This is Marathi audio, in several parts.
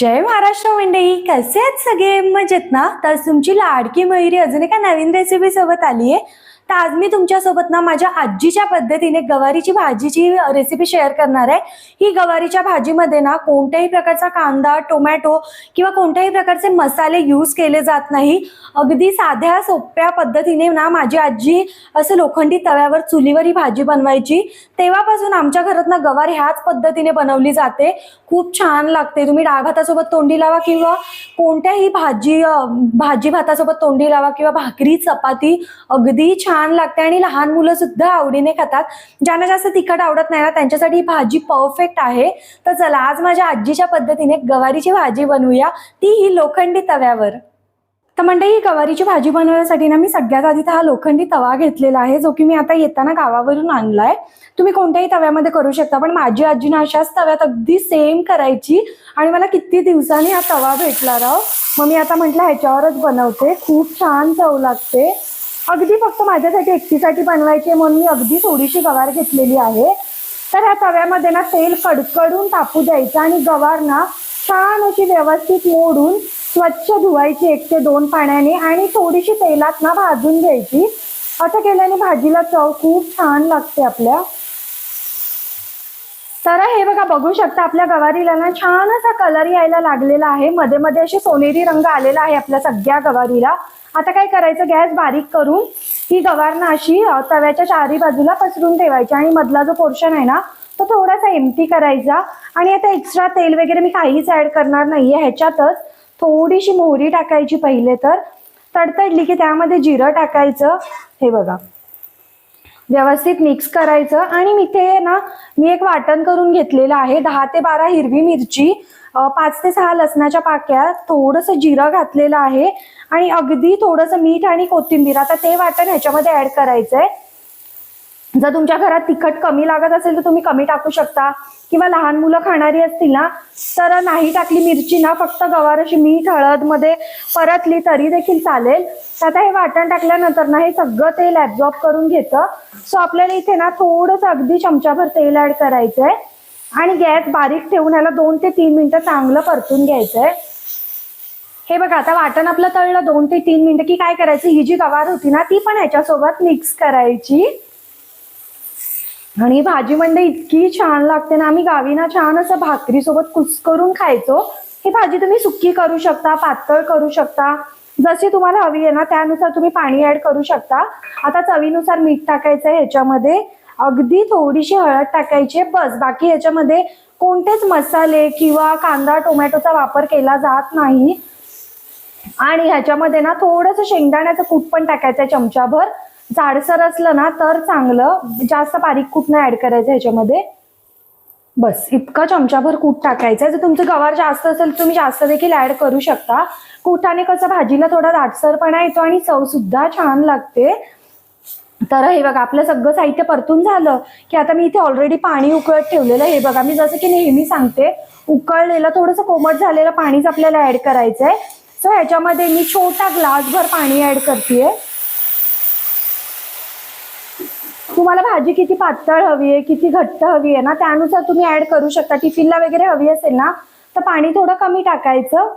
जय महाराष्ट्र मंडळी कसे आहेत सगळे? मजेत ना? तर तुमची लाडकी मयुरी अजून एका नवीन रेसिपी सोबत आली आहे तर आज मी तुमच्यासोबत ना माझ्या आजीच्या पद्धतीने गवारीची भाजीची रेसिपी शेअर करणार आहे. ही गवारीच्या भाजीमध्ये ना कोणत्याही प्रकारचा कांदा टोमॅटो किंवा कोणत्याही प्रकारचे मसाले यूज केले जात नाही. अगदी साध्या सोप्या पद्धतीने ना माझी आजी असं लोखंडी तव्यावर चुलीवर ही भाजी बनवायची. तेव्हापासून आमच्या घरात ना गवार ह्याच पद्धतीने बनवली जाते. खूप छान लागते. तुम्ही डाळ भातासोबत तोंडी लावा किंवा कोणत्याही भाजी भाजी भातासोबत तोंडी लावा किंवा भाकरी चपाती अगदी छान छान लागते आणि लहान मुलं सुद्धा आवडीने खातात. ज्यांना जास्त तिखट आवडत नाही ना त्यांच्यासाठी ही भाजी परफेक्ट आहे. तर चला आज माझ्या आजीच्या पद्धतीने गवारीची भाजी बनवूया. ती ही लोखंडी तव्यावर. तर मंडळी ही गवारीची भाजी बनवण्यासाठी ना मी सगळ्यात आधी तर हा लोखंडी तवा घेतलेला आहे जो की मी आता येताना गावावरून आणलाय. तुम्ही कोणत्याही तव्यामध्ये करू शकता पण माझी आजीनं अशाच तव्यात अगदी सेम करायची. आणि मला किती दिवसांनी हा तवा भेटला राव मग मी आता म्हटलं ह्याच्यावरच बनवते. खूप छान चव लागते. अगदी फक्त माझ्यासाठी एकटीसाठी बनवायची आहे म्हणून मी अगदी थोडीशी गवार घेतलेली आहे. तर ह्या तव्यामध्ये ना तेल कडकडून टाकू द्यायचं आणि गवार ना छान अशी व्यवस्थित मोडून स्वच्छ धुवायची एक ते दोन पाण्याने आणि थोडीशी तेलात ना भाजून घ्यायची. असं केल्याने भाजीला चव खूप छान लागते आपल्या. सर हे बघा बघू शकता आपल्या गवारीला ना छान असा कलर यायला लागलेला आहे. मध्ये मध्ये असे सोनेरी रंग आलेला आहे आपल्या सगळ्या गवारीला. आता काय करायचं? गॅस बारीक करून ही गवार ना अशी तव्याच्या चारी बाजूला पसरून ठेवायची आणि मधला जो पोर्शन आहे ना तो थोडासा एमटी करायचा. आणि आता एक्स्ट्रा तेल वगैरे मी काहीच ऍड करणार नाहीये. ह्याच्यातच थोडीशी मोहरी टाकायची पहिले तर. तडतडली की त्यामध्ये जिरं टाकायचं. हे बघा. व्यवस्थित मिक्स करायचं. आणि मी ते ना मी एक वाटण करून घेतलेलं आहे. दहा ते बारा हिरवी मिरची पाच ते सहा लसणाच्या पाक्या थोडंसं जिरं घातलेलं आहे. आणि अगदी थोडंसं मीठ आणि कोथिंबीर. आता ते वाटण ह्याच्यामध्ये ऍड करायचंय. जर तुमच्या घरात तिखट कमी लागत असेल तर तुम्ही कमी टाकू शकता. किंवा लहान मुलं खाणारी असतील ना तर नाही टाकली मिरची ना फक्त गवार अशी मीठ हळदमध्ये परतली तरी देखील चालेल. तर आता हे वाटण टाकल्यानंतर ना हे सगळं तेल ऍब्झॉर्ब करून घेतं. सो आपल्याला इथे ना थोडंसं अगदी चमचाभर तेल ऍड करायचंय. आणि गॅस बारीक ठेवून ह्याला दोन ते तीन मिनिटं चांगलं परतून घ्यायचंय. हे बघा आता वाटण आपलं तळलं दोन ते तीन मिनिटं की काय करायचं? ही जी गवार होती ना ती पण ह्याच्यासोबत मिक्स करायची. आणि भाजी मंडई इतकी छान लागते ना. आम्ही गावी ना छान असं भाकरी सोबत कुस करून खायचो. ही भाजी तुम्ही सुकी करू शकता पातळ करू शकता. जशी तुम्हाला हवी आहे ना त्यानुसार तुम्ही पाणी ऍड करू शकता. आता चवीनुसार मीठ टाकायचं आहे ह्याच्यामध्ये. अगदी थोडीशी हळद टाकायची आहे बस. बाकी ह्याच्यामध्ये कोणतेच मसाले किंवा कांदा टोमॅटोचा वापर केला जात नाही. आणि ह्याच्यामध्ये ना थोडंसं शेंगदाण्याचं कूट पण टाकायचं आहे चमचाभर. जाडसर असलं ना तर चांगलं. जास्त बारीक कूट नाही ऍड करायचं ह्याच्यामध्ये. बस इतका चमचाभर कूट टाकायचं. जर तुमचं गवार जास्त असेल तुम्ही जास्त देखील ऍड करू शकता. कुटाने कसं भाजीला थोडा दाटसरपणा येतो आणि चव सुद्धा छान लागते. तर हे बघा आपलं सगळं साहित्य परतून झालं की आता मी इथे ऑलरेडी पाणी उकळत ठेवलेलं आहे. हे बघा मी जसं की नेहमी सांगते उकळलेलं थोडंसं कोमट झालेलं पाणीच आपल्याला ऍड करायचंय. सो ह्याच्यामध्ये मी छोटा ग्लासभर पाणी ऍड आहे तुम्हाला भाजी किती पातळ हवी आहे किती घट्ट हवी आहे ना त्यानुसार तुम्ही ऍड करू शकता. टिफिनला वगैरे हवी असेल ना तर पाणी थोडं कमी टाकायचं.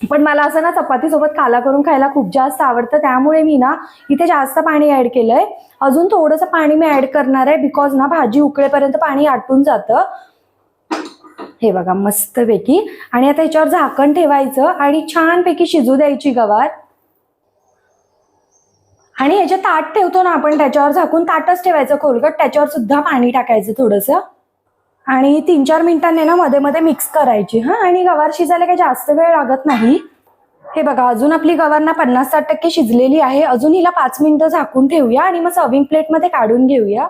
पण मला असं ना चपातीसोबत काला करून खायला खूप जास्त आवडतं. त्यामुळे मी ना इथे जास्त पाणी ऍड केलंय. अजून थोडंसं पाणी मी ऍड करणार आहे बिकॉज ना भाजी उकळेपर्यंत पाणी आटून जातं. हे बघा मस्तपैकी आणि आता ह्याच्यावर झाकण ठेवायचं आणि छानपैकी शिजू द्यायची गवार. आणि ह्याच्या ताट ठेवतो ना आपण त्याच्यावर झाकून ताटच ठेवायचं खोलगट त्याच्यावर सुद्धा पाणी टाकायचं थोडंसं. आणि तीन चार मिनिटांनी ना मध्ये मध्ये मिक्स करायची. हा आणि गवार शिजायला काही जास्त वेळ लागत नाही. हे बघा अजून आपली गवार ना पन्नास साठ टक्के शिजलेली आहे. अजून हिला पाच मिनिटं झाकून ठेवूया आणि मग सर्विंग प्लेटमध्ये काढून घेऊया.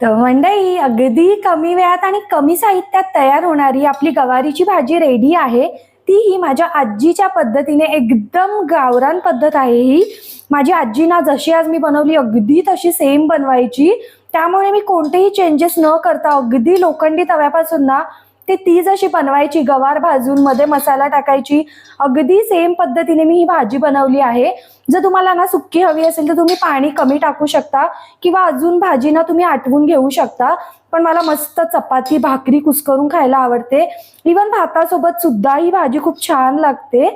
तर मंडई अगदी कमी वेळात आणि कमी साहित्यात तयार होणारी आपली गवारीची भाजी रेडी आहे. ती ही माझ्या आजीच्या पद्धतीने एकदम गावरान पद्धत आहे ही. माझी आजी ना जशी आज मी बनवली अगदी तशी सेम बनवायची. त्यामुळे मी कोणतेही चेंजेस न करता अगदी लोखंडी तव्यापासून ना ते ती जशी बनवायची गवार भाजून मध्ये मसाला टाकायची. अगदी सेम पद्धतीने मी ही भाजी बनवली आहे. जर तुम्हाला ना सुक्की हवी असेल तर तुम्ही पाणी कमी टाकू शकता किंवा अजून भाजी ना तुम्ही आटवून घेऊ शकता. पण मला मस्त चपाती भाकरी कुस्करून खायला आवडते. इवन भातासोबत सुद्धा ही भाजी खूप छान लागते.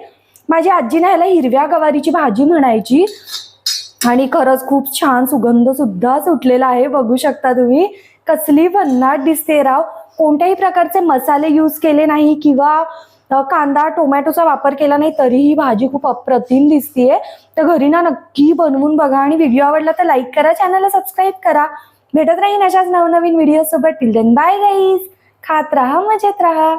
माझी आजी ना ह्याला हिरव्या गवारीची भाजी म्हणायची. आणि खरंच खूप छान सुगंध सुद्धा सुटलेला आहे. बघू शकता तुम्ही. कसली भन्नाट दिसते राव. कोणत्याही प्रकारचे मसाले यूज केले नाही किंवा कांदा टोमॅटोचा वापर केला नाही तरीही भाजी खूप अप्रतिम दिसतीये. तर घरी ना नक्की बनवून बघा आणि व्हिडिओ आवडला तर लाईक करा चॅनलला सबस्क्राईब करा. भेटत राहीन अशाच नवनवीन व्हिडिओ सोबत. टिल देन बाय गाईज खात राहा मजेत राहा.